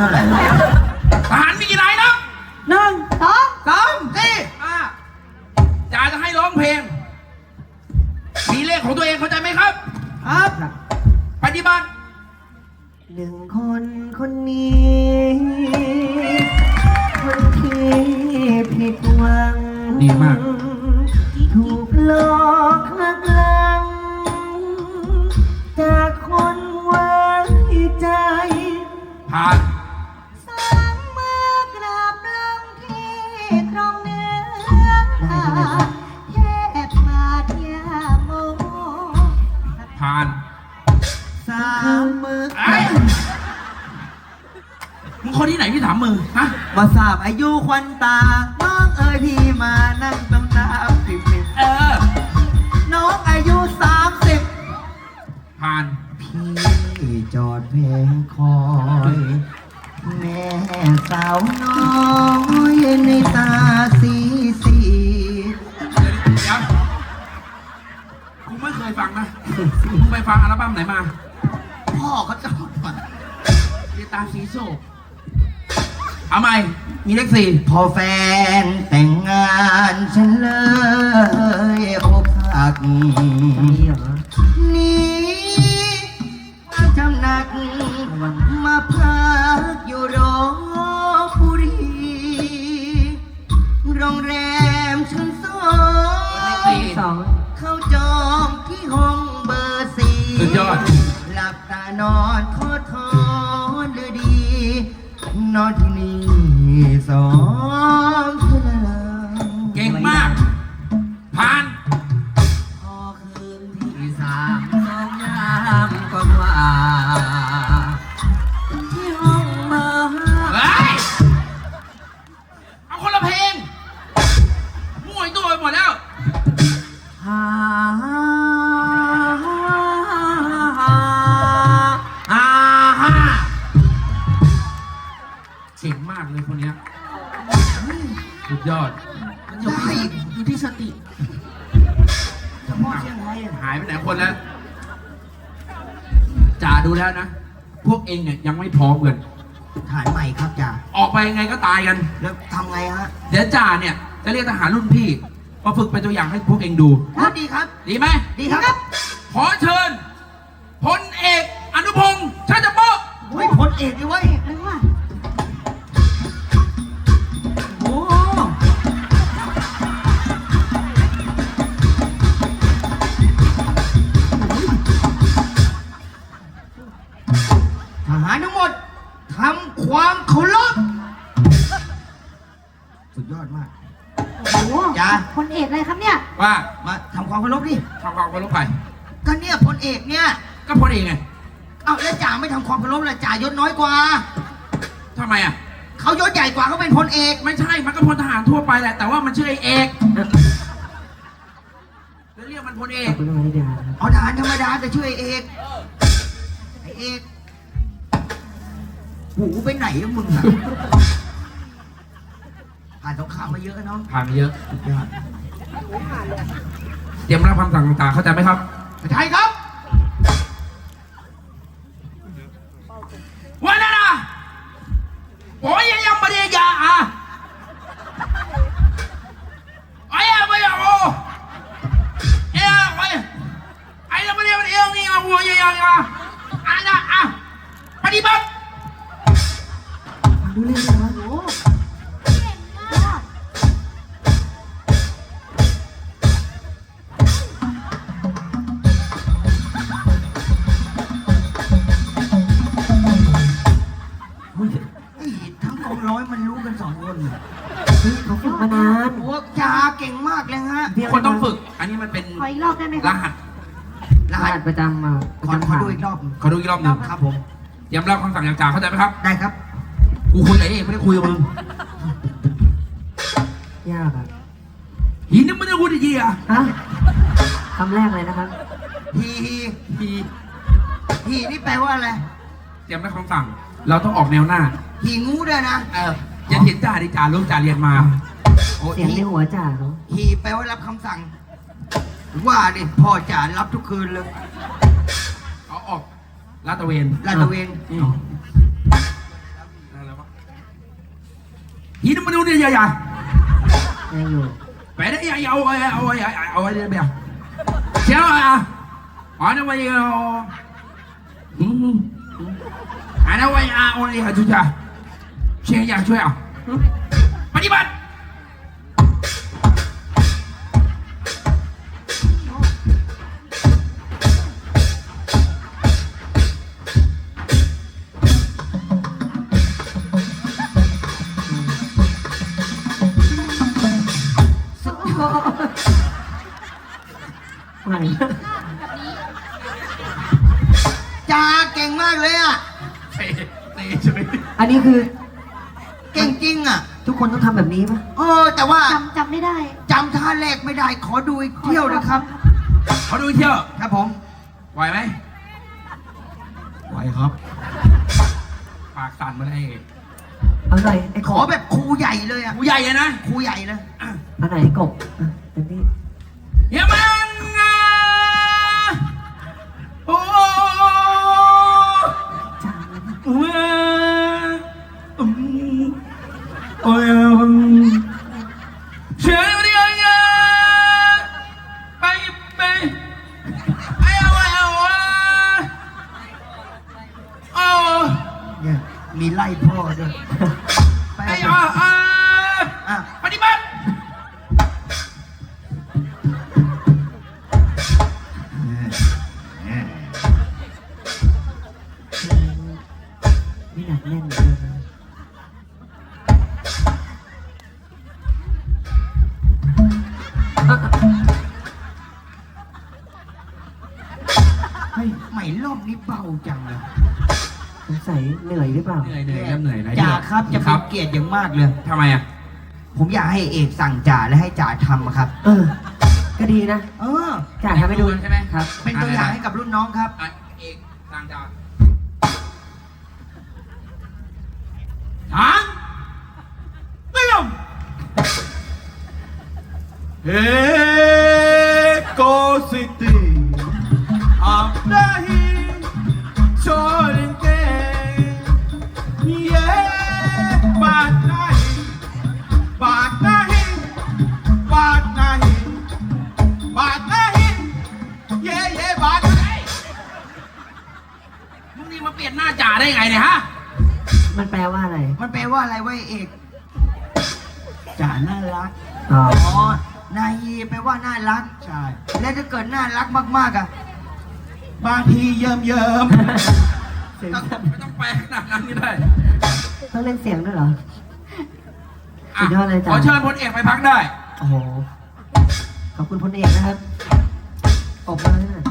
เท่าไหร่วะทหารมีกี่นายนะหนึ่งสองสองสี่อ่าจ่าจะให้ร้องเพลง มีเลขของตัวเองเข้าใจไหมครับ ครับ ปฏิบัติ หนึ่งคนคนนี้ คนที่ผิดหวัง ดีมาก มมือฮะมาทราบอายุควันตา น้องเอ๋ยพี่มานั่งตำน้ำสิบสิบเออ น้องอายุสามสิบผ่าน พี่จอดเพลงคอย แม่สาวน้อยในตาสีสี เดี๋ยวเดี๋ยวกูไม่เคยฟังนะ มึงไปฟังอัลบั้มไหนมา พ่อเขาจอดก่อนเรียตาสีโซ เอาใหม่มีเลขสี่พอแฟนแต่งงานฉันเลยอกหักหนี่มาจำหนัก มาพักอยู่โรบุรี โรงแรมชั้นสองสองเข้าจองที่ห้องเบอร์สี่สุดยอด หลับตานอนทอดทอนเดือดี นอน ที่นี่ ยอดอยู่ที่อยู่ที่สติเฉพาะเชียงรายอะหายไปไหนคนแล้วจ่าดูแล้วนะ พวกเองเนี่ยยังไม่พร้อมกันฐานใหม่ครับจ่าออกไปยังไงก็ตายกัน แล้วทำไงฮะเดี๋ยวจ่าเนี่ยจะเรียกทหารรุ่นพี่มาฝึกเป็นตัวอย่างให้พวกเองดู ครับดีครับ ดีไหมดีครับขอเชิญพลเอกอนุพงษ์ชาติโปกเฮ้ยพลเอกดิเว้ยหรือว่า จ้าคนเอกเลยครับเนี่ย ว่ามาทำความเคารพดิทำความเคารพใครก็เนี่ยพลเอกเนี่ย ก็พลเอกไงเอาแล้วจ่าไม่ทำความเคารพละจ่ายศน้อยกว่าทำไมอะ เขายศใหญ่กว่าเขาเป็นพลเอก ไม่ใช่ มันก็พลทหารทั่วไปแหละ แต่ว่ามันชื่อไอเอกแล้วเรียกมันพลเอกเอาทหารธรรมดาแต่ชื่อไอเอกไอเอกหูไปไหนแล้วมึงอะ ผ่านสงครามมาเยอะเนาะผ่านมาเยอะเตรียมรับคำสั่งต่างๆเข้าใจไหมครับใช่ครับ วันนั้นนะโอ้ยยังยังไม่ได้ยาอะไอ้อะไม่เอาโอ้เอ้ยไอ้ไอ้ยังไม่ได้มันเองนี่อะโอ้ยยังยังอะอะนะอะปฏิบัติโอ้เก่งม คนต้องฝึก อันนี้มันเป็นขออีกรอบได้ไหมครรับหัสรหัสประจำอะขอขอดูอีกรอบ ขอดูอีกรอบหนึ่งครับผมเตรียมรับคำสั่งจากจ่าเข้าใจไหมครับ ได้ครับ กูคุยกับไอ้เอกไม่ได้คุยกับมึงยากอะหินนี่ไม่ได้พูดดีๆอะฮะคำแรกเลยนะครับฮีฮีฮีฮีนี่แปลว่าอะไรเตรียมรับคำสั่ง เราต้องออกแนวหน้า ฮีงูด้วยนะ เอออย่าเห็นจ่าดิจ่ารู้จ่าเรียนมา โอ้เสียงในฮีหัวจ่าเขาฮีแปลว่ารับคำสั่ง ว่าดิพ่อจ่ารับทุกคืนเลยเขาออกลาดตระเวนลาดตระเวนอืม nhìn nó mà đâu đi giờ giờ ยังอยู่ vậy đấy ai âu ai âu ai âu ai đi bây giờ chéo à hỏi nó bây giờ ai nó quay à ôi đi hả chú cha xe nhà chơi à mà đi bắt ไหว จ่าเก่งมากเลยอะ tê tê chơi อันนี้คือเก่งจริงอะ ทุกคนต้องทำแบบนี้ปะเออ แต่ว่าจำจำไม่ได้ จำท่าแรกไม่ได้ ขอดูอีกเที่ยวนะครับ เขาดูเที่ยว ครับผมไหวไหมไหวครับ ปากสั่นเหมาไอ้เอาหน่อยไอ้ขกอบแบบครูใหญ่เลยอะ กูใหญ่เลยนะครูใหญ่เลย เอาหน่อยไอ้กบอะเต็มที่อย่ามัน เนี่ยมีไล่พ่อด้วยไปไอ้เอาเอาอ่าอะปฏิบัติไม่หนักแน่นเกินเฮ้ยใหม่รอบนี้เบาจังเลย สงสัยเหนื่อยหรือเปล่า เหนื่อยเหนื่อยเริ่มเหนื่อยแล้วจ่าครับจะคเป็รันบเกียรติอย่างมากเลย ทำไมอะผมอยากให้เอกสั่งจ่าและให้จ่าทำอะครับ เออ ก็ดีนะเออ จ่าทำให้ดูใช่ไหมครับ เป็นตัวอย่างให้กับรุ่นน้องครับ อะเอกสั่งจ่าทางเตรียมเฮ มันแปลว่าอะไรมันแปลว่าอะไรวะเอกจ่าน่ารักอ๋ออ๋อนายยีแปลว่าน่ารัก ใช่แล้วถ้าเกิดน่ารักมากๆอะบางทีเยิมเยิมเสียงไม่ต้องแปลขนาดนั้นก็ได้ต้องเล่นเสียงด้วยเหรอสุดยอดเลยจ้ะ ขอเชิญพลเอกไปพักได้ โอ้โห ขอบคุณพลเอกนะครับปรบมือให้หน่อย